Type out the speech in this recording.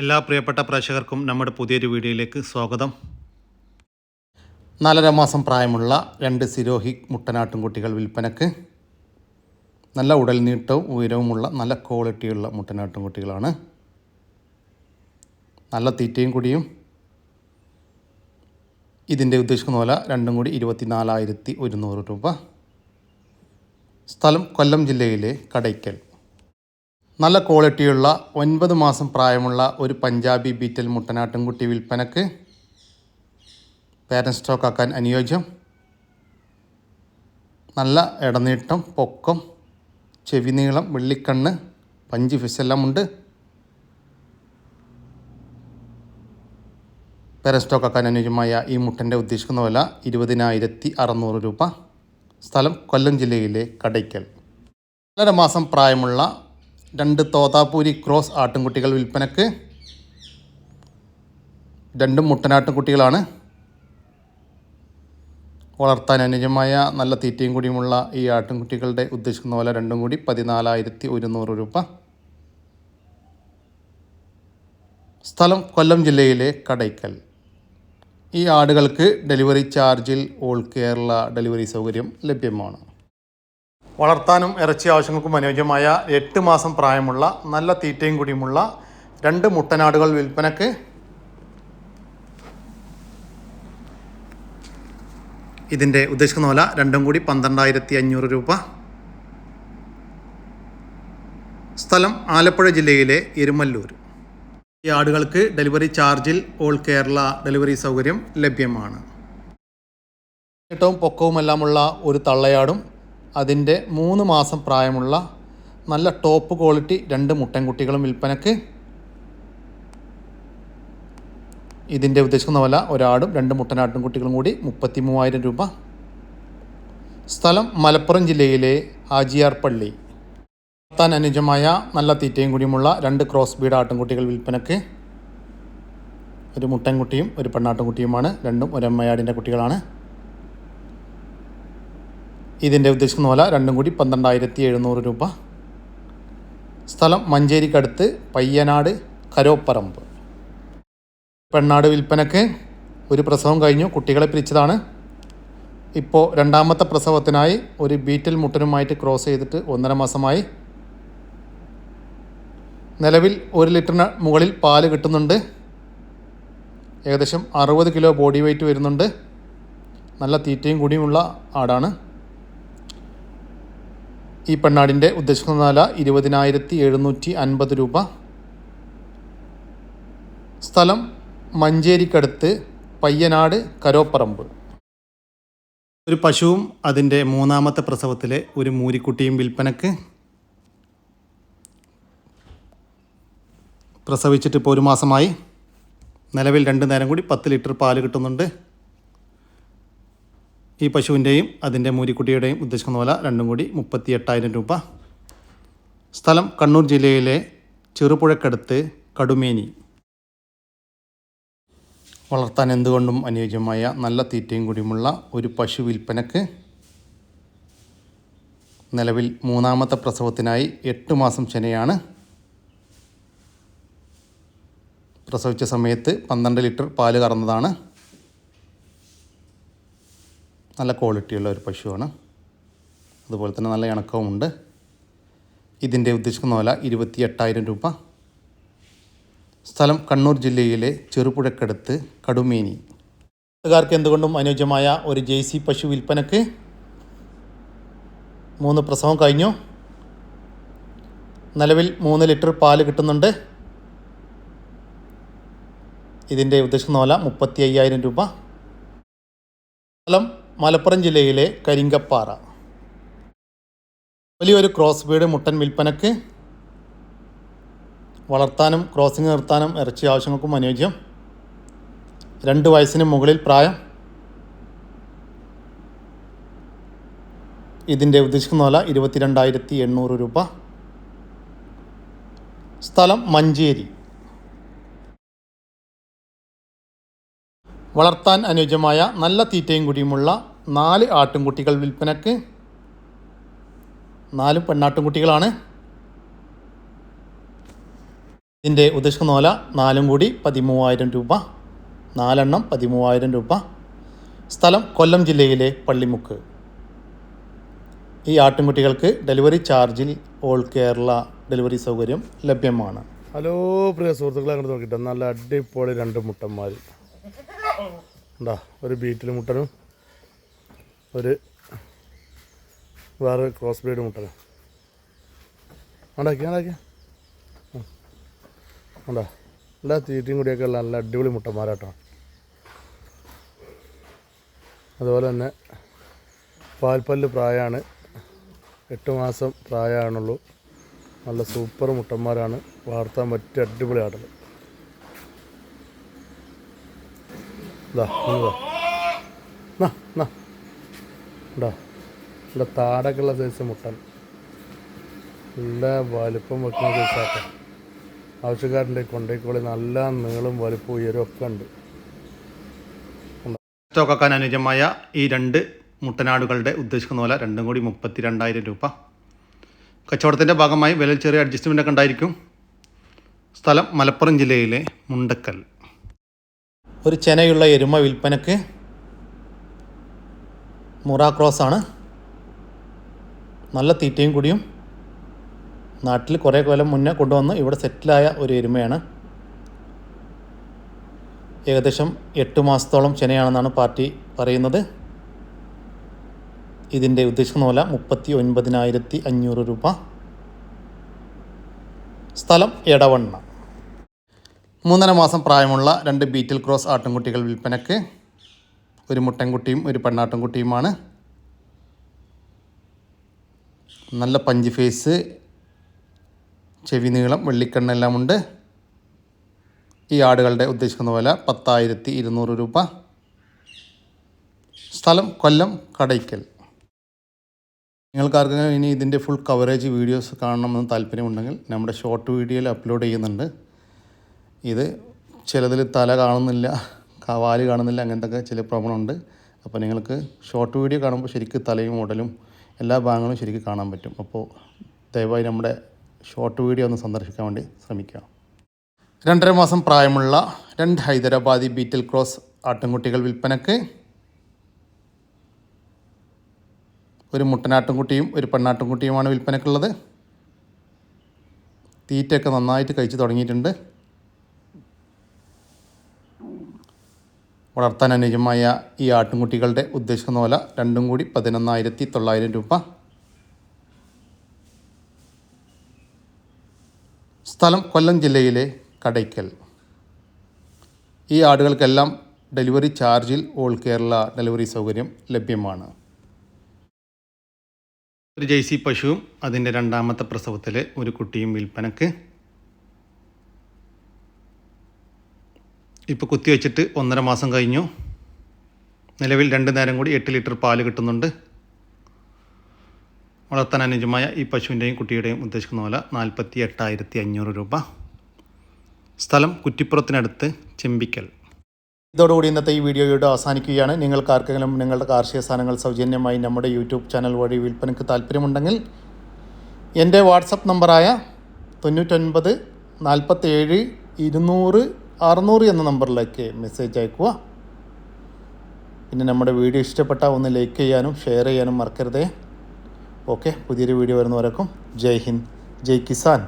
എല്ലാ പ്രിയപ്പെട്ട പ്രേക്ഷകർക്കും നമ്മുടെ പുതിയൊരു വീഡിയോയിലേക്ക് സ്വാഗതം. നാലര മാസം പ്രായമുള്ള രണ്ട് സിരോഹി മുട്ടനാട്ടുംകുട്ടികൾ വിൽപ്പനക്ക് നല്ല ഉടൽ നീട്ടവും ഉയരവുമുള്ള നല്ല ക്വാളിറ്റിയുള്ള മുട്ടനാട്ടുംകുട്ടികളാണ്. നല്ല തീറ്റയും കുടിയും. ഇതിന്റെ ഉദ്ദേശിക്കുന്ന പോലെ രണ്ടും കൂടി ഇരുപത്തി നാലായിരത്തി ഒരുന്നൂറ് രൂപ. സ്ഥലം കൊല്ലം ജില്ലയിലെ കടയ്ക്കൽ. നല്ല ക്വാളിറ്റിയുള്ള ഒൻപത് മാസം പ്രായമുള്ള ഒരു പഞ്ചാബി ബീറ്റൽ മുട്ടനാട്ടിൻകുട്ടി വിൽപ്പനക്ക് പാരൻ സ്റ്റോക്ക് ആക്കാൻ അനുയോജ്യം. നല്ല ഇടനീട്ടം പൊക്കം ചെവി നീളം വെള്ളിക്കണ്ണ് പഞ്ച് ഫിസെല്ലാം ഉണ്ട്. പാരൻ സ്റ്റോക്ക് ആക്കാൻ അനുയോജ്യമായ ഈ മുട്ടന്റെ ഉദ്ദേശിക്കുന്ന വില ഇരുപതിനായിരത്തി അറുന്നൂറ് രൂപ. സ്ഥലം കൊല്ലം ജില്ലയിലെ കടയ്ക്കൽ. രണ്ടര മാസം പ്രായമുള്ള രണ്ട് തോതാപൂരി ക്രോസ് ആട്ടിൻകുട്ടികൾ വിൽപ്പനക്ക്. രണ്ടും മുട്ടനാട്ടിൻകുട്ടികളാണ് വളർത്താൻ അനുജമായ നല്ല തീറ്റയും കൂടിയുമുള്ള ഈ ആട്ടിൻകുട്ടികളുടെ ഉദ്ദേശിക്കുന്ന പോലെ രണ്ടും കൂടി പതിനാലായിരത്തി ഒരുന്നൂറ് രൂപ. സ്ഥലം കൊല്ലം ജില്ലയിലെ കടയ്ക്കൽ. ഈ ആടുകൾക്ക് ഡെലിവറി ചാർജിൽ ഓൾ കേരള ഡെലിവറി സൗകര്യം ലഭ്യമാണ്. വളർത്താനും ഇറച്ചി ആവശ്യങ്ങൾക്കും അനുയോജ്യമായ എട്ട് മാസം പ്രായമുള്ള നല്ല തീറ്റയും കൂടിയുമുള്ള രണ്ട് മുട്ടനാടുകൾ വിൽപ്പനക്ക് ഇതിന്റെ ഉദ്ദേശിക്കുന്ന വില രണ്ടും കൂടി പന്ത്രണ്ടായിരത്തി അഞ്ഞൂറ് രൂപ. സ്ഥലം ആലപ്പുഴ ജില്ലയിലെ എരുമല്ലൂർ. ഈ ആടുകൾക്ക് ഡെലിവറി ചാർജിൽ ഓൾ കേരള ഡെലിവറി സൗകര്യം ലഭ്യമാണ്. ഏറ്റവും പൊക്കവുമെല്ലാമുള്ള ഒരു തള്ളയാടും അതിന്റെ മൂന്ന് മാസം പ്രായമുള്ള നല്ല ടോപ്പ് ക്വാളിറ്റി രണ്ട് മുട്ടൻകുട്ടികളും വിൽപ്പനക്ക്. ഇതിന്റെ ഉദ്ദേശിക്കുന്ന വില ഒരാടും രണ്ട് മുട്ടനാട്ടും കുട്ടികളും കൂടി മുപ്പത്തി മൂവായിരം രൂപ. സ്ഥലം മലപ്പുറം ജില്ലയിലെ ഹാജിയാർ പള്ളി. താൻ അനുജമായ നല്ല തീറ്റയും കൂടിയുമുള്ള രണ്ട് ക്രോസ് ബീഡ് ആട്ടിൻകുട്ടികൾ വിൽപ്പനക്ക്. ഒരു മുട്ടൻകുട്ടിയും ഒരു പെണ്ണാട്ടുംകുട്ടിയുമാണ് രണ്ടും ഒരമ്മയാടിന്റെ കുട്ടികളാണ്. ഇതിന്റെ ഉദ്ദേശിക്കുന്ന വില രണ്ടും കൂടി പന്ത്രണ്ടായിരത്തി എഴുന്നൂറ് രൂപ. സ്ഥലം മഞ്ചേരിക്കടുത്ത് പയ്യനാട് കരോപ്പറമ്പ്. പെണ്ണാട് വിൽപ്പനക്ക് ഒരു പ്രസവം കഴിഞ്ഞു കുട്ടികളെ പിരിച്ചതാണ്. ഇപ്പോൾ രണ്ടാമത്തെ പ്രസവത്തിനായി ഒരു ബീറ്റൽ മുട്ടനുമായിട്ട് ക്രോസ് ചെയ്തിട്ട് ഒന്നര മാസമായി. നിലവിൽ ഒരു ലിറ്ററിന് മുകളിൽ പാൽ കിട്ടുന്നുണ്ട്. ഏകദേശം അറുപത് കിലോ ബോഡി വെയ്റ്റ് വരുന്നുണ്ട്. നല്ല തീറ്റയും കൂടിയുമുള്ള ആടാണ്. ഈ പെണ്ണാടിന്റെ ഉദ്ദേശിക്കുന്ന നില ഇരുപതിനായിരത്തി എഴുന്നൂറ്റി അൻപത് രൂപ. സ്ഥലം മഞ്ചേരിക്കടുത്ത് പയ്യനാട് കരോപ്പറമ്പ്. ഒരു പശുവും അതിന്റെ മൂന്നാമത്തെ പ്രസവത്തിലെ ഒരു മൂരിക്കുട്ടിയും വിൽപ്പനക്ക് പ്രസവിച്ചിട്ട് ഇപ്പോൾ ഒരു മാസമായി. നിലവിൽ രണ്ട് നേരം കൂടി പത്ത് ലിറ്റർ പാൽ കിട്ടുന്നുണ്ട്. ഈ പശുവിന്റെയും അതിന്റെ മൂരിക്കുട്ടിയുടെയും ഉദ്ദേശിക്കുന്ന പോലെ രണ്ടും കൂടി മുപ്പത്തി എട്ടായിരം രൂപ. സ്ഥലം കണ്ണൂർ ജില്ലയിലെ ചെറുപുഴക്കടുത്ത് കടുമേനി. വളർത്താൻ എന്തുകൊണ്ടും അനുയോജ്യമായ നല്ല തീറ്റയും കൂടിയുമുള്ള ഒരു പശു വിൽപ്പനക്ക് നിലവിൽ മൂന്നാമത്തെ പ്രസവത്തിനായി എട്ട് മാസം ചെനയാണ് പ്രസവിച്ച സമയത്ത് പന്ത്രണ്ട് ലിറ്റർ പാൽ കറന്നതാണ്. നല്ല ക്വാളിറ്റിയുള്ള ഒരു പശുവാണ്. അതുപോലെ തന്നെ നല്ല ഇണക്കവുമുണ്ട് ഇതിന്റെ ഉദ്ദേശിക്കുന്ന വില ഇരുപത്തി എട്ടായിരം രൂപ. സ്ഥലം കണ്ണൂർ ജില്ലയിലെ ചെറുപുഴക്കടുത്ത് കടുമേനി. കാർക്ക് എന്തുകൊണ്ടും അനുയോജ്യമായ ഒരു ജെ സി പശു വിൽപ്പനക്ക് മൂന്ന് പ്രസവം കഴിഞ്ഞു. നിലവിൽ മൂന്ന് ലിറ്റർ പാൽ കിട്ടുന്നുണ്ട്. ഇതിന്റെ ഉദ്ദേശിക്കുന്ന വില മുപ്പത്തി അയ്യായിരം രൂപ. സ്ഥലം മലപ്പുറം ജില്ലയിലെ കരിങ്കപ്പാറ. വലിയൊരു ക്രോസ് ബീഡ് മുട്ടൻ വിൽപ്പനക്ക് വളർത്താനും ക്രോസിംഗ് നിർത്താനും ഇറച്ചി ആവശ്യങ്ങൾക്കും അനുയോജ്യം. രണ്ട് വയസ്സിന് മുകളിൽ പ്രായം. ഇതിന്റെ ഉദ്ദേശിക്കുന്ന വില ഇരുപത്തിരണ്ടായിരത്തി എണ്ണൂറ് രൂപ. സ്ഥലം മഞ്ചേരി. വളർത്താൻ അനുയോജ്യമായ നല്ല തീറ്റയും കൂടിയുമുള്ള നാല് ആട്ടിൻകുട്ടികൾ വിൽപ്പനക്ക്. നാല് പെണ്ണാട്ടിൻകുട്ടികളാണ് ഇതിന്റെ ഉദ്ദേശിക്കുന്ന നോല നാലും കൂടി പതിമൂവായിരം രൂപ. നാലെണ്ണം പതിമൂവായിരം രൂപ. സ്ഥലം കൊല്ലം ജില്ലയിലെ പള്ളിമുക്ക്. ഈ ആട്ടിൻകുട്ടികൾക്ക് ഡെലിവറി ചാർജിൽ ഓൾ കേരള ഡെലിവറി സൗകര്യം ലഭ്യമാണ്. ഹലോ പ്രിയ സുഹൃത്തുക്കളെ അങ്ങോട്ട് നോക്കിയിട്ട് നല്ല അടിപൊളി രണ്ട് മുട്ടന്മാർ ഉണ്ടാ ഒരു ബീറ്റിൽ മുട്ടനും ഒരു വേറെ ക്രോസ് ബ്രീഡ് മുട്ടനും ഉണ്ടാക്കി ഉണ്ടാക്കി ഉണ്ടാ എല്ലാ തീറ്റയും കൂടിയൊക്കെ ഉള്ള നല്ല അടിപൊളി മുട്ടന്മാരാട്ടോ. അതുപോലെ തന്നെ പാൽപ്പല്ല് പ്രായമാണ്. എട്ട് മാസം പ്രായമാണുള്ളൂ നല്ല സൂപ്പർ മുട്ടന്മാരാണ്. വളർത്താൻ പറ്റിയ അടിപൊളി ഇതാ ഇതാ നാ ഇതാ സൈസ് മുട്ടൻ. നല്ല വലുപ്പം വെക്കുന്ന സൈസാക്കാം ആവശ്യക്കാരന്റെ കൊണ്ടേക്കോളി നല്ല നീളം വലുപ്പം ഉയരും ഒക്കെ ഉണ്ട്. സ്റ്റോക്കാക്കാൻ അനുയോജ്യമായ ഈ രണ്ട് മുട്ടനാടുകളുടെ ഉദ്ദേശിക്കുന്ന പോലെ രണ്ടും കൂടി മുപ്പത്തി രണ്ടായിരം രൂപ. കച്ചവടത്തിന്റെ ഭാഗമായി വില ചെറിയ അഡ്ജസ്റ്റ്മെന്റ് ഒക്കെ ഉണ്ടായിരിക്കും. സ്ഥലം മലപ്പുറം ജില്ലയിലെ മുണ്ടക്കൽ. ഒരു ചെനയുള്ള എരുമ വിൽപ്പനക്ക് മുറ ആണ്. നല്ല തീറ്റയും കൂടിയും നാട്ടിൽ കുറേ കൊല്ലം മുന്നേ കൊണ്ടുവന്ന് ഇവിടെ സെറ്റിലായ ഒരു എരുമയാണ്. ഏകദേശം എട്ട് മാസത്തോളം ചെനയാണെന്നാണ് പാർട്ടി പറയുന്നത്. ഇതിന്റെ ഉദ്ദേശിക്കുന്ന പോലെ മുപ്പത്തി ഒൻപതിനായിരത്തി അഞ്ഞൂറ് രൂപ. സ്ഥലം എടവണ്ണ. മൂന്നര മാസം പ്രായമുള്ള രണ്ട് ബീറ്റിൽ ക്രോസ് ആട്ടിൻകുട്ടികൾ വിൽപ്പനക്ക്. ഒരു മുട്ടൻകുട്ടിയും ഒരു പെണ്ണാട്ടിൻകുട്ടിയുമാണ് നല്ല പഞ്ച് ഫേസ് ചെവി നീളം വെള്ളിക്കണ്ണെല്ലാം ഉണ്ട്. ഈ ആടുകളുടെ ഉദ്ദേശിക്കുന്ന വില പത്തായിരത്തി ഇരുന്നൂറ് രൂപ. സ്ഥലം കൊല്ലം കടയ്ക്കൽ. നിങ്ങൾക്കാർക്കെങ്കിലും ഇനി ഇതിന്റെ ഫുൾ കവറേജ് വീഡിയോസ് കാണണമെന്ന് താല്പര്യമുണ്ടെങ്കിൽ നമ്മുടെ ഷോർട്ട് വീഡിയോയിൽ അപ്ലോഡ് ചെയ്യുന്നുണ്ട്. ഇത് ചിലതിൽ തല കാണുന്നില്ല കവാൽ കാണുന്നില്ല അങ്ങനത്തെ ചില പ്രോബ്ലം ഉണ്ട് അപ്പോൾ നിങ്ങൾക്ക് ഷോർട്ട് വീഡിയോ കാണുമ്പോൾ ശരിക്കും തലയും ഉടലും എല്ലാ ഭാഗങ്ങളും ശരിക്കും കാണാൻ പറ്റും. അപ്പോൾ ദയവായി നമ്മുടെ ഷോർട്ട് വീഡിയോ ഒന്ന് സന്ദർശിക്കാൻ വേണ്ടി ശ്രമിക്കുക. രണ്ടര മാസം പ്രായമുള്ള രണ്ട് ഹൈദരാബാദി ബീറ്റിൽ ക്രോസ് ആട്ടിൻകുട്ടികൾ വിൽപ്പനക്ക് ഒരു മുട്ടനാട്ടിൻകുട്ടിയും ഒരു പെണ്ണാട്ടിൻകുട്ടിയുമാണ് വിൽപ്പനക്കുള്ളത്. തീറ്റയൊക്കെ നന്നായിട്ട് കഴിച്ച് തുടങ്ങിയിട്ടുണ്ട്. വളർത്താൻ അനുജമായ ഈ ആട്ടുംകുട്ടികളുടെ ഉദ്ദേശിക്കുന്ന വില രണ്ടും കൂടി പതിനൊന്നായിരത്തി തൊള്ളായിരം രൂപ. സ്ഥലം കൊല്ലം ജില്ലയിലെ കടയ്ക്കൽ. ഈ ആടുകൾക്കെല്ലാം ഡെലിവറി ചാർജിൽ ഓൾ കേരള ഡെലിവറി സൗകര്യം ലഭ്യമാണ്. ഒരു ജെയ്സി പശുവും അതിന്റെ രണ്ടാമത്തെ പ്രസവത്തിലെ ഒരു കുട്ടിയും വിൽപ്പനക്ക് ഇപ്പോൾ കുത്തിവെച്ചിട്ട് ഒന്നര മാസം കഴിഞ്ഞു. നിലവിൽ രണ്ട് നേരം കൂടി എട്ട് ലിറ്റർ പാൽ കിട്ടുന്നുണ്ട്. വളർത്താൻ അനുജമായ ഈ പശുവിന്റെയും കുട്ടിയുടെയും ഉദ്ദേശിക്കുന്ന പോലെ നാൽപ്പത്തി എട്ടായിരത്തി അഞ്ഞൂറ് രൂപ. സ്ഥലം കുറ്റിപ്പുറത്തിനടുത്ത് ചെമ്പിക്കൽ. ഇതോടുകൂടി ഇന്നത്തെ ഈ വീഡിയോയുടെ അവസാനിക്കുകയാണ്. നിങ്ങൾക്ക് ആർക്കെങ്കിലും നിങ്ങളുടെ കാർഷിക സാധനങ്ങൾ സൗജന്യമായി നമ്മുടെ യൂട്യൂബ് ചാനൽ വഴി വിൽപ്പനയ്ക്ക് താല്പര്യമുണ്ടെങ്കിൽ എന്റെ വാട്സപ്പ് നമ്പറായ തൊണ്ണൂറ്റൊൻപത് നാൽപ്പത്തേഴ് ഇരുന്നൂറ് അറുന്നൂറ് എന്ന നമ്പറിലേക്ക് മെസ്സേജ് അയക്കുക. പിന്നെ നമ്മുടെ വീഡിയോ ഇഷ്ടപ്പെട്ടാൽ ഒന്ന് ലൈക്ക് ചെയ്യാനും ഷെയർ ചെയ്യാനും മറക്കരുതേ. ഓക്കെ പുതിയൊരു വീഡിയോ വരുന്നവരക്കും. ജയ് ഹിന്ദ്. ജയ് കിസാൻ.